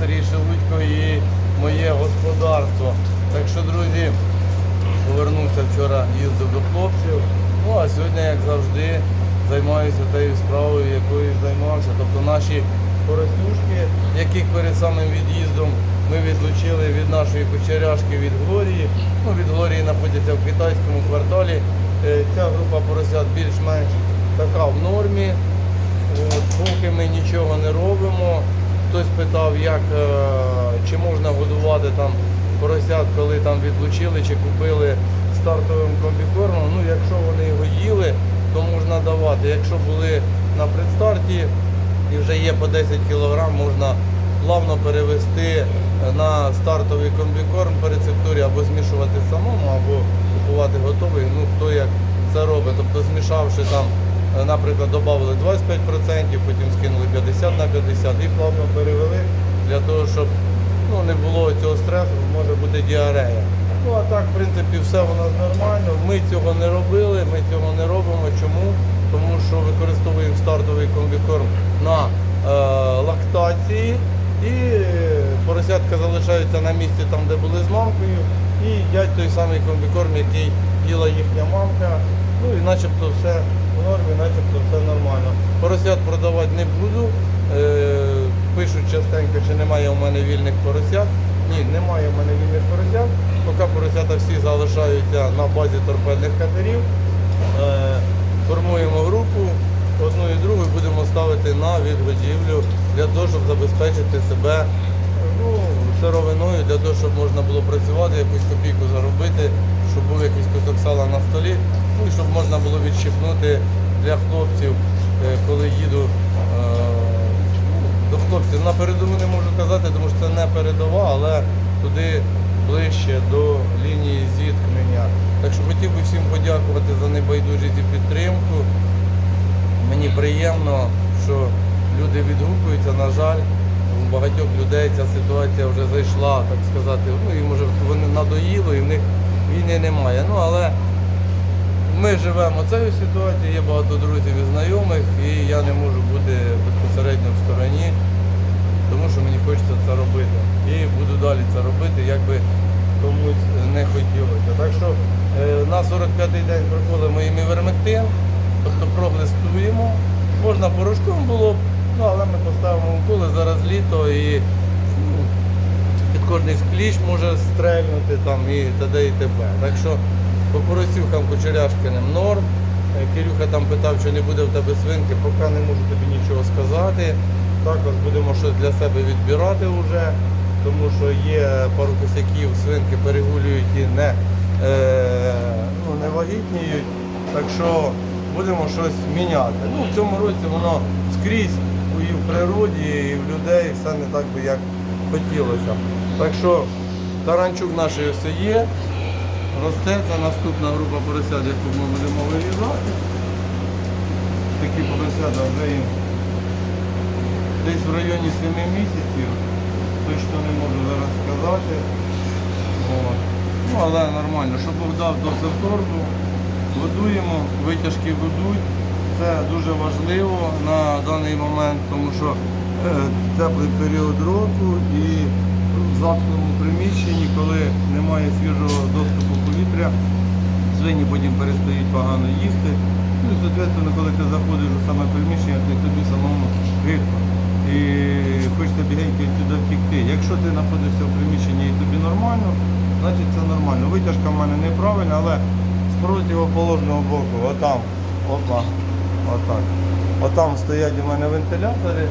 Я Шелудько і моє господарство. Так що, друзі, повернувся вчора, їздив до хлопців. Ну а сьогодні, як завжди, займаюся тією справою, якою займався. Тобто наші поросюшки, яких перед самим від'їздом ми відлучили від нашої кучеряшки від Глорії. Ну, від Глорії знаходяться в китайському кварталі. Е, Ця група поросят більш-менш така в нормі. Поки ми нічого не робимо. Хтось питав, як, е, чи можна годувати там поросят, коли там відлучили чи купили стартовим комбікормом. Ну, якщо вони його їли, то можна давати. Якщо були на предстарті і вже є по 10 кг, можна плавно перевести е, на стартовий комбікорм по рецептурі або змішувати самому, або купувати готовий. Ну хто як це робить. Тобто змішавши там, наприклад, додали 25%, потім скинули 50 на 50 і плавно перевели для того, щоб ну, не було цього стресу, може бути діарея. Ну а так, в принципі, все у нас нормально. Ми цього не робили, ми цього не робимо. Чому? Тому що використовуємо стартовий комбікорм на е, лактації і поросятка залишаються на місці там, де були з мамкою, і їдять той самий комбікорм, який їла їхня мамка. Ну і начебто все нормі, начебто все нормально. Поросят продавати не буду. Е, пишуть частенько, чи немає у мене вільних поросят. Ні, немає у мене вільних поросят. Поки поросята всі залишаються на базі торпедних катерів. Е, формуємо групу, одну і другу і будемо ставити на відгодівлю для того, щоб забезпечити себе ну, сировиною, для того, щоб можна було працювати, якусь копійку заробити, щоб був якийсь кусок сала на столі, ну і щоб можна було відщипнути для хлопців, е, коли їду. е, до хлопців. На передову не можу казати, тому що це не передова, але туди ближче до лінії зіткнення. Так що хотів би всім подякувати за небайдужість і підтримку. Мені приємно, що люди відгукуються. На жаль, у багатьох людей ця ситуація вже зайшла, так сказати. Ну і може вони надоїли, і в них війни немає. Ну але ми живемо цією ситуацією, є багато друзів і знайомих, і я не можу бути безпосередньо в стороні, тому що мені хочеться це робити. І буду далі це робити, як би комусь не хотілося. Так що е, на 45-й день проколимо і мівермектин, тобто проглистуємо. Можна порошком було, ну, але ми поставимо уколи, зараз літо і ну, під кожний скліч може стрельнути там і т.д. і т.п. Так що по поросюхам кучеряшкиним норм. Е, Кирюха там питав, чи не буде в тебе свинки, поки не можу тобі нічого сказати. Також будемо щось для себе відбирати вже, тому що є пару косяків, свинки перегулюють і не, е, ну, не вагітніють. Так що будемо щось міняти. Ну, в цьому році воно скрізь і в природі, і в людей все не так би, як хотілося. Так що таранчук наш все є. Росте, це наступна група поросят, яку ми будемо вирізати. Такі поросята вже їм десь в районі 7 місяців. Точно не можу зараз сказати. Ну, але нормально, щоб Бог до севторгу, годуємо, витяжки ведуть. Це дуже важливо на даний момент, тому що е, теплий період року і в затхлому приміщенні, коли немає свіжого доступу повітря, свині потім перестають погано їсти. Ну і, коли ти заходиш у саме приміщення, то тобі самому гидко. І хочеться бігенько туди втікти. Якщо ти знаходишся в приміщенні і тобі нормально, значить це нормально. Витяжка в мене неправильна, але з противоположного боку, отам, опа, отак. Отам стоять у мене вентилятори,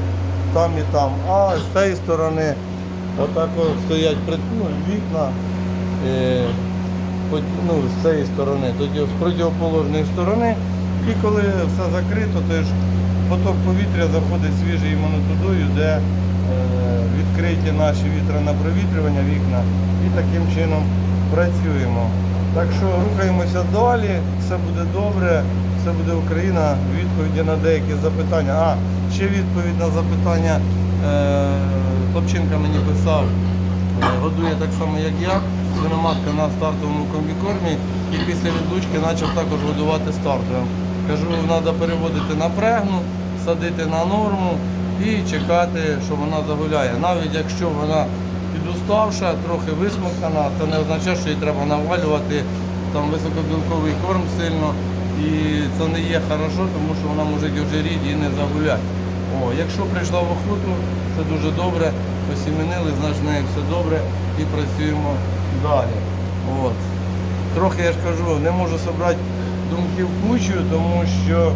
там і там. А з цієї сторони отак стоять ну, вікна. Е, ну, з цієї сторони, тоді з противоположної сторони. І коли все закрито, то ж поток повітря заходить свіжий іменно тудою, де е, відкриті наші вітряне провітрювання вікна і таким чином працюємо. Так що рухаємося далі, все буде добре, все буде Україна. Відповіді на деякі запитання. А, ще відповідь на запитання. Е, хлопчинка мені писав, е, годує так само, як я, свиноматка на стартовому комбікормі і після відлучки почав також годувати стартовим. Кажу, треба переводити на прегну, садити на норму і чекати, що вона загуляє. Навіть якщо вона підуставша, трохи висмоктана, це не означає, що їй треба навалювати там високобілковий корм сильно. І це не є хорошо, тому що вона може вже ріді і не загуляти. О, якщо прийшла в охоту, це дуже добре. Осіменили, значить в все добре і працюємо далі. От. Трохи я ж кажу, не можу зібрати думки в кучу, тому що,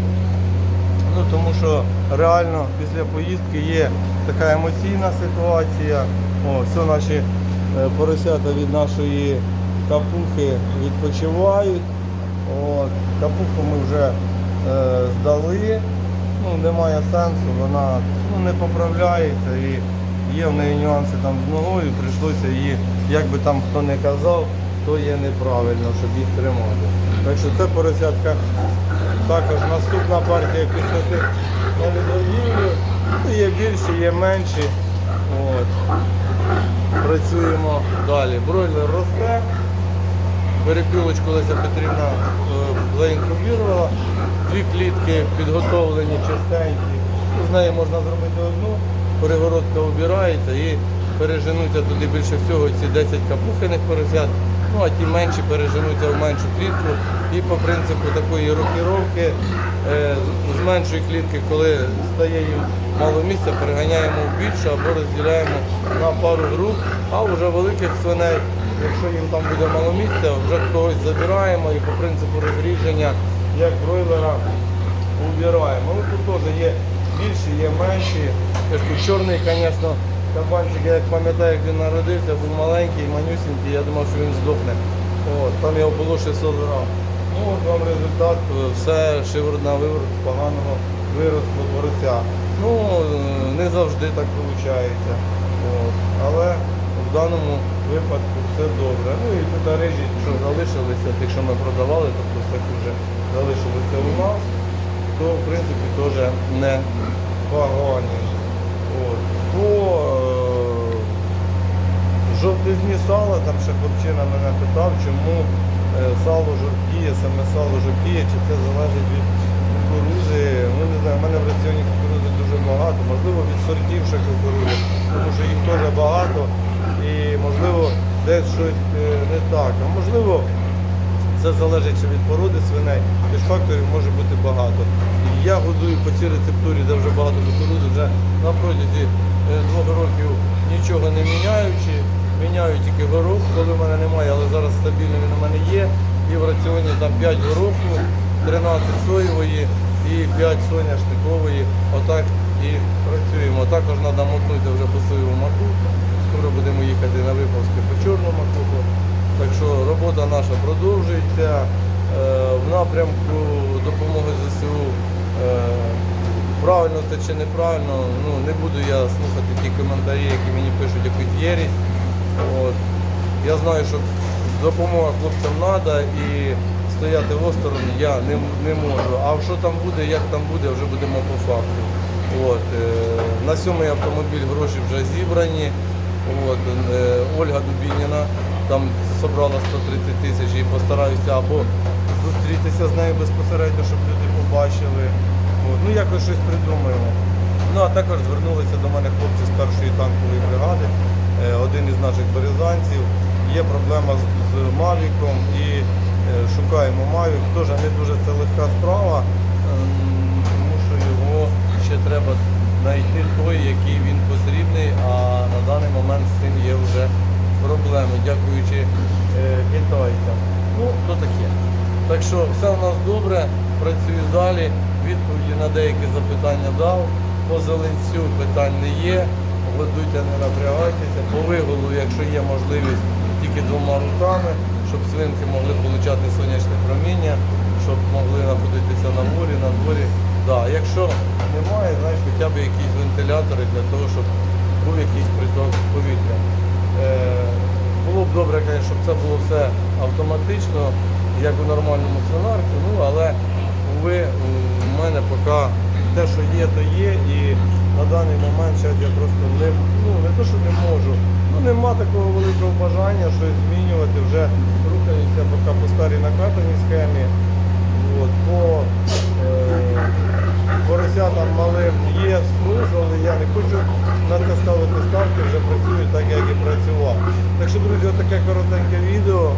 ну, тому що реально після поїздки є така емоційна ситуація. О, все наші е, поросята від нашої капухи відпочивають. От. Капуху ми вже е, здали. Ну, немає сенсу, вона ну, не поправляється і є в неї нюанси там з ногою, прийшлося її, як би там хто не казав, то є неправильно, щоб їх тримати. Так що це поросятка також наступна партія кислоти на відгодівлю. Ну, Є більші, є менші. От. Працюємо далі. Бройлер росте. Перепілочку Леся Петрівна е, заінкубірувала. Дві клітки підготовлені, чистенькі. З неї можна зробити одну, перегородка обирається і переженуться туди більше всього ці 10 капухиних поросят. Ну а ті менші переженуться в меншу клітку. І по принципу такої рокіровки е, з- меншої клітки, коли стає їм мало місця, переганяємо в більше або розділяємо на пару груп, а вже великих свиней Якщо їм там буде мало місця, вже когось забираємо і по принципу розрідження, як бройлера, убираємо. Ну тут теж є більші, є менші. Я Чорний, звісно, кабанчик, я як пам'ятаю, як він народився, був маленький, манюсінький, я думав, що він здохне. От, там його було 600 грам. Ну от вам результат, все шиворот на виворот поганого виросло порося. Ну, не завжди так виходить. От. Але в даному випадку все добре. Ну і тут рижі, що залишилися, тих, що ми продавали, тобто такі вже залишилися у нас, то в принципі теж не погані. По е, жовтизні сала, там ще хлопчина мене питав, чому е, сало жовтіє, саме сало жовтіє, чи це залежить від кукурузи. Ну не знаю, в мене в раціоні кукурузи дуже багато, можливо від сортів ще кукурузи, тому що їх теж багато і можливо десь щось е, не так. А можливо це залежить ще від породи свиней, тож факторів може бути багато. Я годую по цій рецептурі, де вже багато кукурузи, вже на протязі двох років нічого не міняючи. Міняю тільки горох, коли в мене немає, але зараз стабільно він у мене є. І в раціоні там 5 гороху, 13 соєвої і 5 соняшникової. Отак і працюємо. Також треба мотнути вже по соєвому маку. Скоро будемо їхати на виповське по чорному маку. Так що робота наша продовжується. Е, В напрямку допомоги ЗСУ е, правильно це чи неправильно, ну не буду я слухати ті коментарі, які мені пишуть якусь єрість. От. Я знаю, що допомога хлопцям треба і стояти осторонь я не, не можу. А що там буде, як там буде, вже будемо по факту. От. е, На сьомий автомобіль гроші вже зібрані. От. е, Ольга Дубініна там зібрала 130 тисяч і постараюся або зустрітися з нею безпосередньо, щоб люди побачили. От. Ну якось щось придумаємо. Ну а також звернулися до мене хлопці з танкової бригади, е, один із наших березанців. Є проблема з, з Мавіком і е, шукаємо Мавік. Теж не дуже це легка справа, ем, тому що його ще треба знайти той, який він потрібний, а на даний момент з цим є вже проблеми, дякуючи е, китайцям. Ну, то таке. Так що все у нас добре, працюю далі. Відповіді на деякі запитання дав. По зеленцю питань не є. Годуйте, не напрягайтеся. По виголу, якщо є можливість, тільки двома руками, щоб свинки могли отримати сонячне проміння, щоб могли знаходитися на морі, на дворі. Да. Якщо немає, знаєш, хоча б якісь вентилятори для того, щоб був якийсь приток повітря. Е, було б добре, щоб це було все автоматично, як у нормальному свинарці, ну але ви у мене поки те, що є, то є. І на даний момент зараз я просто не, ну, не то, що не можу. Ну нема такого великого бажання щось змінювати. Вже рухаюся поки по старій накатаній схемі. От, по е, поросятам малим є спрос, але я не хочу на це ставити ставки, вже працюю так, як і працював. Так що, друзі, таке коротеньке відео.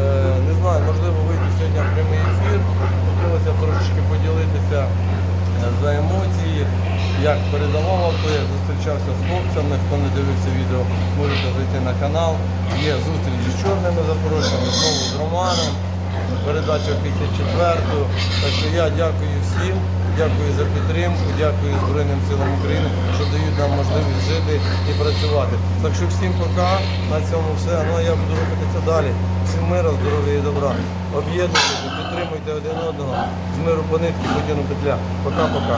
Е, не знаю, можливо, вийду сьогодні прямий ефір. Хотілося трошечки поділитися е, за емоції, як передавав авто, як зустрічався з хлопцями. Хто не дивився відео, можете зайти на канал. Є зустріч з чорними запорожцями, знову з Романом. Передача 54-ту. Так що я дякую всім, дякую за підтримку, дякую Збройним силам України, що дають нам можливість жити і працювати. Так що всім пока, на цьому все. Ну а я буду рухатися далі. Всім миру, здоров'я і добра. Об'єднуйтесь, підтримуйте один одного. З миру по нитки, потягну петля. Пока-пока.